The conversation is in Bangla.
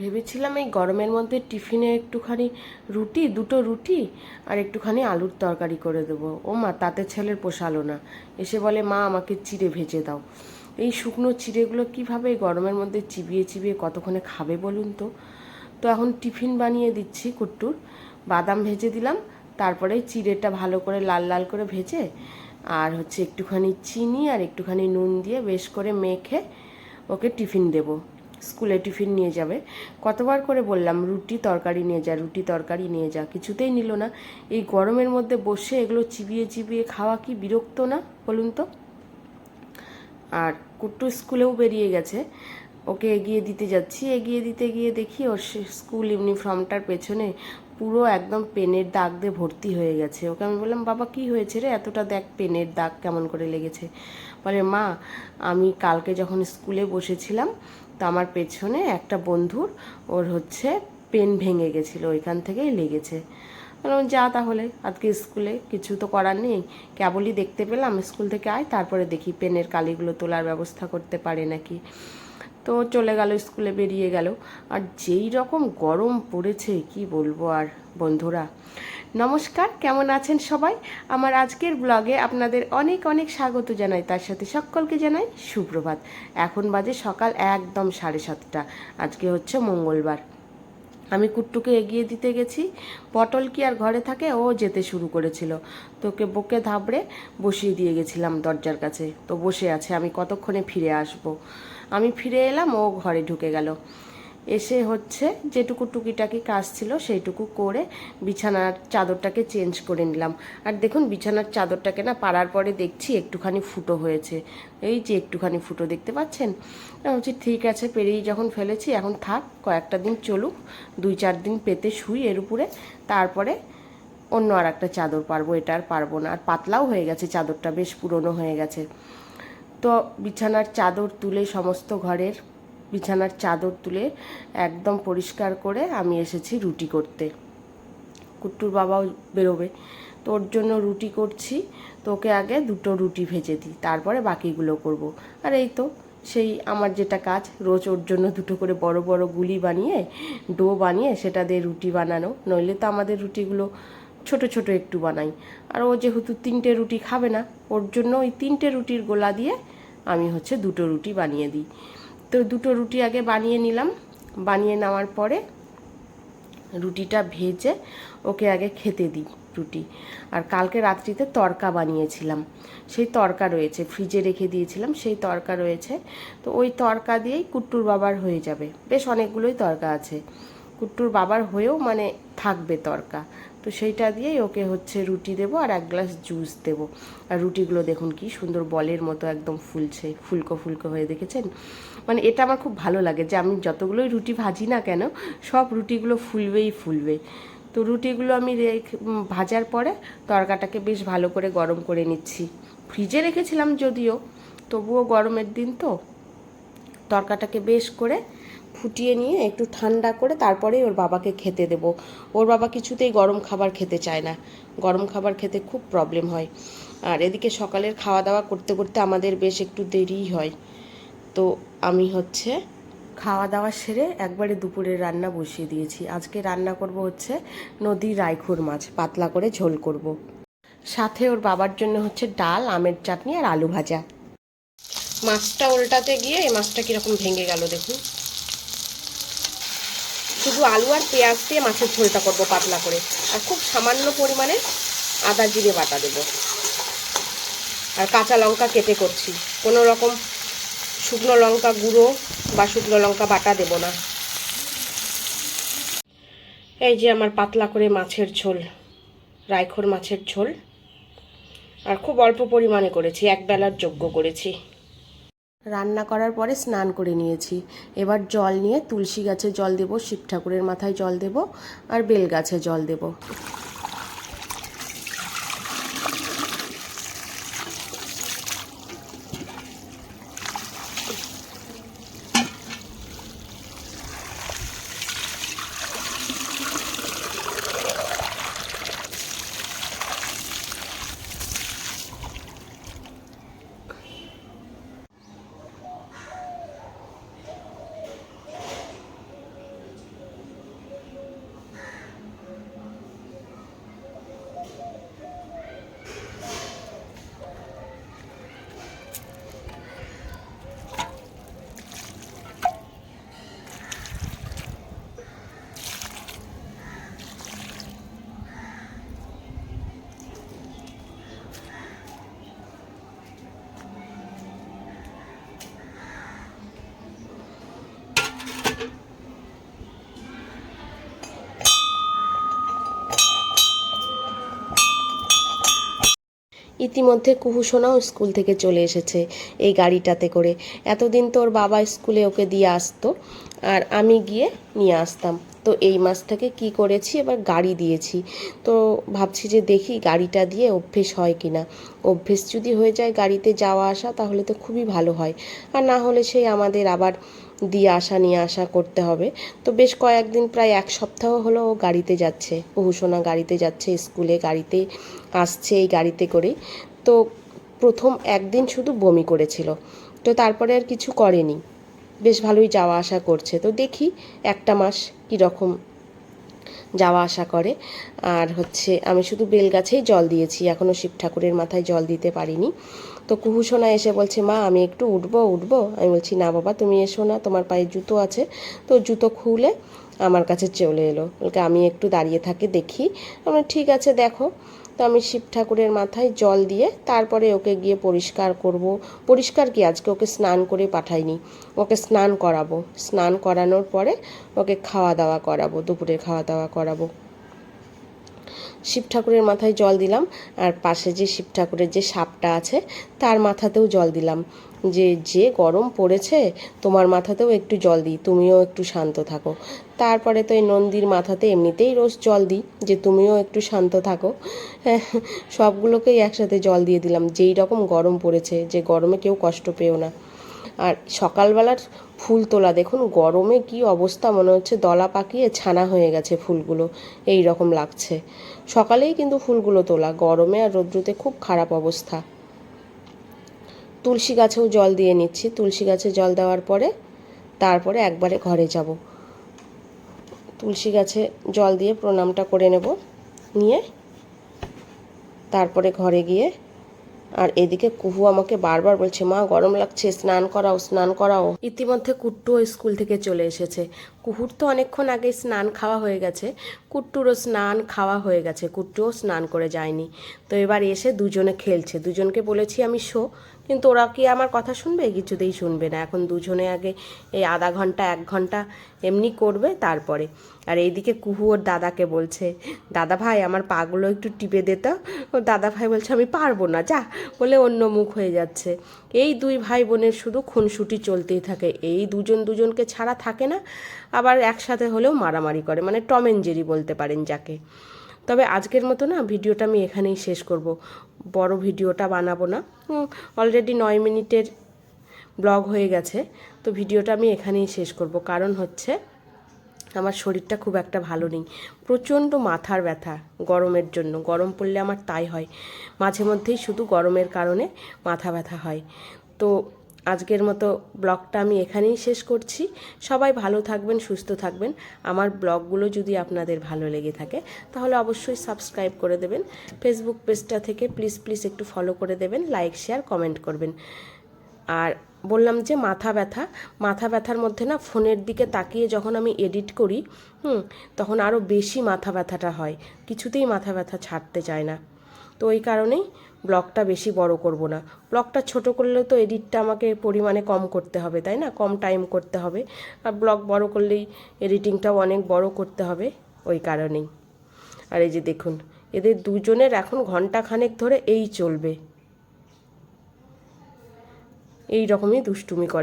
ভেবেছিলাম এই গরমের মধ্যে টিফিনে একটুখানি রুটি, দুটো রুটি আর একটুখানি আলুর তরকারি করে দেবো। ও মা, তাতে ছেলের পোষালো না। এসে বলে, মা, আমাকে চিড়ে ভেজে দাও। এই শুকনো চিড়েগুলো কীভাবে এই গরমের মধ্যে চিবিয়ে চিবিয়ে কতক্ষণে খাবে বলুন তো? তো এখন টিফিন বানিয়ে দিচ্ছি কুট্টুর। বাদাম ভেজে দিলাম, তারপরে চিড়েটা ভালো করে লাল লাল করে ভেজে আর হচ্ছে একটুখানি চিনি আর একটুখানি নুন দিয়ে বেশ করে মেখে ওকে টিফিন দেবো। স্কুলে টিফিন নিয়ে যাবে। কতবার করে বললাম, রুটি তরকারি নিয়ে যা, রুটি তরকারি নিয়ে যা। কিছুতেই নিল না। এই গরমের মধ্যে বসে এগুলো চিবিয়ে চিবিয়ে খাওয়া কি বিরক্ত না, বলুন তো? আর কুট্টু স্কুলেও বেরিয়ে গেছে। ওকে এগিয়ে দিতে যাচ্ছি। এগিয়ে দিতে গিয়ে দেখি ওর স্কুল ইউনিফর্মটার পেছনে পুরো একদম পেনের দাগ দিয়ে ভর্তি হয়ে গেছে। ওকে আমি বললাম, বাবা, কি হয়েছে রে? এতটা দেখ পেনের দাগ কেমন করে লেগেছে। বলে, মা, আমি কালকে যখন স্কুলে বসেছিলাম তো আমার পেছনে একটা বন্ধুর, ওর হচ্ছে পেন ভেঙে গেছিল, ওইখান থেকেই লেগেছে। বললাম, যা তাহলে, আজকে স্কুলে কিছু তো করার নেই। কেবলই দেখতে পেলাম, স্কুল থেকে আয়, তারপরে দেখি পেনের কালিগুলো তোলার ব্যবস্থা করতে পারে নাকি। তো চলে গেল, স্কুলে বেরিয়ে গেল। আর যেই রকম গরম পড়েছে, কি বলব আর বন্ধুরা। নমস্কার, কেমন আছেন সবাই? আমার আজকের ব্লগে আপনাদের অনেক অনেক স্বাগত জানাই। তার সাথে সকলকে জানাই সুপ্রভাত। এখন বাজে সকাল একদম সাড়ে সাতটা। আজকে হচ্ছে মঙ্গলবার। আমি কুট্টুকে এগিয়ে দিতে গেছি। পটল কি আর ঘরে থাকে? ও যেতে শুরু করেছিল। তোকে বকে ধাবড়ে বসিয়ে দিয়ে গেছিলাম দরজার কাছে। তো বসে আছে, আমি কতক্ষণে ফিরে আসব? আমি ফিরে এলাম, ও ঘরে ঢুকে গেল। এসে হচ্ছে যেটুকু টুকিটাকি কাজ ছিল সেইটুকু করে বিছানার চাদরটাকে চেঞ্জ করে নিলাম। আর দেখুন, বিছানার চাদরটাকে না পাড়ার পরে দেখছি একটুখানি ফুটো হয়েছে। এই যে একটুখানি ফুটো দেখতে পাচ্ছেন? বলছি, ঠিক আছে পেরিয়ে যখন ফেলেছি, এখন থাক, কয়েকটা দিন চলুক, দুই চার দিন পেতে শুই এর উপরে, তারপরে অন্য আর একটা চাদর পারব এটা আর পারব না। আর পাতলাও হয়ে গেছে, চাদরটা বেশ পুরনো হয়ে গেছে। তো বিছানার চাদর তুলে সমস্ত ঘরের বিছানার চাদর তুলে একদম পরিষ্কার করে আমি এসেছি রুটি করতে। কুট্টুর বাবাও বেরোবে। তো ওর জন্য রুটি করছি। তো ওকে আগে দুটো রুটি ভেজে দিই, তারপরে বাকিগুলো করব। আর এই তো, সেই আমার যেটা কাজ, রোজ ওর জন্য দুটো করে বড় বড় গুলি বানিয়ে, ডো বানিয়ে সেটা দিয়ে রুটি বানানো। নইলে তো আমাদের রুটিগুলো ছোট ছোট একটু বানাই। আর ও যেহেতু তিনটে রুটি খাবে না, ওর জন্য ওই তিনটে রুটির গোলা দিয়ে আমি হচ্ছে দুটো রুটি বানিয়ে দিই। তো দুটো রুটি আগে বানিয়ে নিলাম। বানিয়ে নেওয়ার পরে রুটিটা ভেজে ওকে আগে খেতে দিই রুটি। আর কালকে রাত্রিতে তরকা বানিয়েছিলাম। সেই তরকা রয়েছে, ফ্রিজে রেখে দিয়েছিলাম, সেই তরকা রয়েছে। তো ওই তরকা দিয়েই কুট্টুর বাবার হয়ে যাবে। বেশ অনেকগুলোই তরকা আছে। কুট্টুর বাবার হয়েও মানে থাকবে তরকা। তো সেইটা দিয়েই ওকে হচ্ছে রুটি দেবো আর এক গ্লাস জুস দেবো। আর রুটিগুলো দেখুন কি সুন্দর বলের মতো একদম ফুলছে, ফুলকো ফুলকো হয়ে দেখেছেন? মানে এটা আমার খুব ভালো লাগে যে আমি যতগুলোই রুটি ভাজি না কেন, সব রুটিগুলো ফুলবেই ফুলবে। তো রুটিগুলো আমি রেখে ভাজার পরে তরকাটাকে বেশ ভালো করে গরম করে নিচ্ছি। ফ্রিজে রেখেছিলাম যদিও, তবুও গরমের দিন তো, তরকাটাকে বেশ করে ফুটিয়ে নিয়ে একটু ঠান্ডা করে তারপরে ওর বাবাকে খেতে দেব। ওর বাবা কিছুতেই গরম খাবার খেতে চায় না। গরম খাবার খেতে খুব প্রবলেম হয়। আর এদিকে সকালের খাওয়া দাওয়া করতে করতে আমাদের বেশ একটু দেরিই হয়। তো আমি হচ্ছে খাওয়া দাওয়া সেরে একবারে দুপুরের রান্না বসিয়ে দিয়েছি। আজকে রান্না করব হচ্ছে নদীর রাইখুর মাছ, পাতলা করে ঝোল করব। সাথে ওর বাবার জন্য হচ্ছে ডাল, আমের চাটনি আর আলু ভাজা। মাছটা উল্টাতে গিয়ে এই মাছটা কীরকম ভেঙে গেল দেখুন। শুধু আলু আর পেঁয়াজ দিয়ে মাছের ঝোলটা করব পাতলা করে। আর খুব সামান্য পরিমাণে আদা জিরে বাটা দেবো। আর কাঁচা লঙ্কা কেটে করছি। কোনো রকম শুকনো লঙ্কা গুঁড়ো বা শুকনো লঙ্কা বাটা দেব না। এই যে আমার পাতলা করে মাছের ঝোল রাইখোর মাছের ঝোল। আর খুব অল্প পরিমাণে করেছি, এক বেলার যোগ্য করেছি। রান্না করার পরে স্নান করে নিয়েছি। এবার জল নিয়ে তুলসী গাছে জল দেব শিব ঠাকুরের মাথায় জল দেব আর বেল গাছে জল দেব। ইতিমধ্যে কুহুসোনাও স্কুল থেকে চলে এসেছে এই গাড়িটাতে করে। এতদিন তো ওর বাবা স্কুলে ওকে দিয়ে আসতো, আর আমি গিয়ে নিয়ে আসতাম। তো এই মাস থেকে কি করেছি? এবার গাড়ি দিয়েছি। তো ভাবছি যে দেখি গাড়িটা দিয়ে অভ্যেস হয় কি না অভ্যেস যদি হয়ে যায় গাড়িতে যাওয়া আসা, তাহলে তো খুবই ভালো হয়। আর না হলে সেই আমাদের আবার দিয়ে আসা, নিয়ে আসা করতে হবে। তো বেশ কয়েকদিন, প্রায় এক সপ্তাহ হলো ও গাড়িতে যাচ্ছে। বহুসোনা গাড়িতে যাচ্ছে, স্কুলে গাড়িতে আসছে এই গাড়িতে করেই তো প্রথম একদিন শুধু বমি করেছিল। তো তারপরে আর কিছু করেনি। বেশ ভালোই যাওয়া আসা করছে। তো দেখি একটা মাস কীরকম যাওয়া আসা করে। আর হচ্ছে আমি শুধু বেলগাছেই জল দিয়েছি এখনও শিব ঠাকুরের মাথায় জল দিতে পারিনি। তো কুহুসোনা এসে বলছে, মা, আমি একটু উঠবো উঠবো। আমি বলছি, না বাবা, তুমি এসো না, তোমার পায়ে জুতো আছে। তো জুতো খুলে আমার কাছে চলে এলো। বলকে, আমি একটু দাঁড়িয়ে থাকি, দেখি। আমি ঠিক আছে, দেখো। তো আমি শিব ঠাকুরের মাথায় জল দিয়ে তারপরে ওকে গিয়ে পরিষ্কার করব। পরিষ্কার কি? আজকে ওকে স্নান করে পাঠাইনি। ওকে স্নান করাবো। স্নান করানোর পরে ওকে খাওয়া দাওয়া করাবো, দুপুরের খাওয়া দাওয়া করাবো। শিব ঠাকুরের মাথায় জল দিলাম, আর পাশে যে শিব ঠাকুরের যে সাপটা আছে, তার মাথাতেও জল দিলাম। যে যে গরম পড়েছে, তোমার মাথাতেও একটু জল দিই, তুমিও একটু শান্ত থাকো। তারপরে তো এই নন্দীর মাথাতে এমনিতেই রোজ জল দিই, যে তুমিও একটু শান্ত থাকো। সবগুলোকেই একসাথে জল দিয়ে দিলাম, যেই রকম গরম পড়েছে, যে গরমে কেউ কষ্ট পেও না। আর সকালবেলার ফুল তোলা, দেখুন গরমে কি অবস্থা, মনে হচ্ছে দলা পাকিয়ে ছানা হয়ে গেছে ফুলগুলো, এই রকম লাগছে। সকালেই কিন্তু ফুলগুলো তোলা, গরমে আর রৌদ্রুতে খুব খারাপ অবস্থা। তুলসী গাছেও জল দিয়ে নিচ্ছি। তুলসী গাছে জল দেওয়ার পরে তারপরে একবারে ঘরে যাব। তুলসী গাছে জল দিয়ে প্রণামটা করে নেব, নিয়ে তারপরে ঘরে গিয়ে আর এদিকে কুহু আমাকে বারবার বলছে, মা, গরম লাগছে, স্নান করাও স্নান করাও। ইতিমধ্যে কুট্টুও স্কুল থেকে চলে এসেছে। কুহুর তো অনেকক্ষণ আগে স্নান খাওয়া হয়ে গেছে। কুট্টুরও স্নান খাওয়া হয়ে গেছে। কুট্টুও স্নান করে যায়নি। তো এবার এসে দুজনে খেলছে। দুজনকে বলেছি, আমি শো। কিন্তু ওরা কি আমার কথা শুনবে? কিছুতেই শুনবে না। এখন দুজনে আগে এই আধা ঘণ্টা, এক ঘণ্টা এমনি করবে, তারপরে। আর এইদিকে কুহু ওর দাদাকে বলছে, দাদা ভাই, আমার পাগুলো একটু টিপে দিত ওর দাদা ভাই বলছে, আমি পারব না, যা। বলে অন্য মুখ হয়ে যাচ্ছে। এই দুই ভাই বোনের শুধু খুনসুটি চলতেই থাকে। এই দুজন দুজনকে ছাড়া থাকে না। আবার একসাথে হলেও মারামারি করে মানে টম অ্যান্ড জেরি বলতে পারেন যাকে। তবে আজকের মতো না, ভিডিওটা আমি এখানেই শেষ করব। বড় ভিডিওটা বানাবো না। অলরেডি নয় মিনিটের ব্লগ হয়ে গেছে, তো ভিডিওটা আমি এখানেই শেষ করব। কারণ হচ্ছে, আমার শরীরটা খুব একটা ভালো নেই। প্রচণ্ড মাথার ব্যথা গরমের জন্য। গরম পড়লে আমার তাই হয়। মাঝে মধ্যেই শুধু গরমের কারণে মাথা ব্যথা হয়। তো আজকের মতো ব্লগটা আমি এখানেই শেষ করছি। সবাই ভালো থাকবেন, সুস্থ থাকবেন। আমার ব্লগগুলো যদি আপনাদের ভালো লেগে থাকে, তাহলে অবশ্যই সাবস্ক্রাইব করে দেবেন। ফেসবুক পেজটা থেকে প্লিজ প্লিজ একটু ফলো করে দেবেন, লাইক, শেয়ার, কমেন্ট করবেন। আর বললাম যে মাথা ব্যথা, মাথা ব্যথার মধ্যে না ফোনের দিকে তাকিয়ে যখন আমি এডিট করি, হুম, তখন আরও বেশি মাথা ব্যথাটা হয়। কিছুতেই মাথা ব্যথা ছাড়তে চায় না। তো ওই কারণেই ব্লগটা বেশি বড় করব না। ব্লগটা ছোট করলে তো এডিটটা আমাকে পরিমাণে কম করতে হবে, তাই না? কম টাইম করতে হবে। আর ব্লগ বড় করলেই এডিটিংটাও অনেক বড় করতে হবে ওই কারণেই। আর এই যে দেখুন, এদের দুজনের এখন ঘণ্টা খানেক ধরে এই চলবে। এই রকমই দুষ্টুমি করে।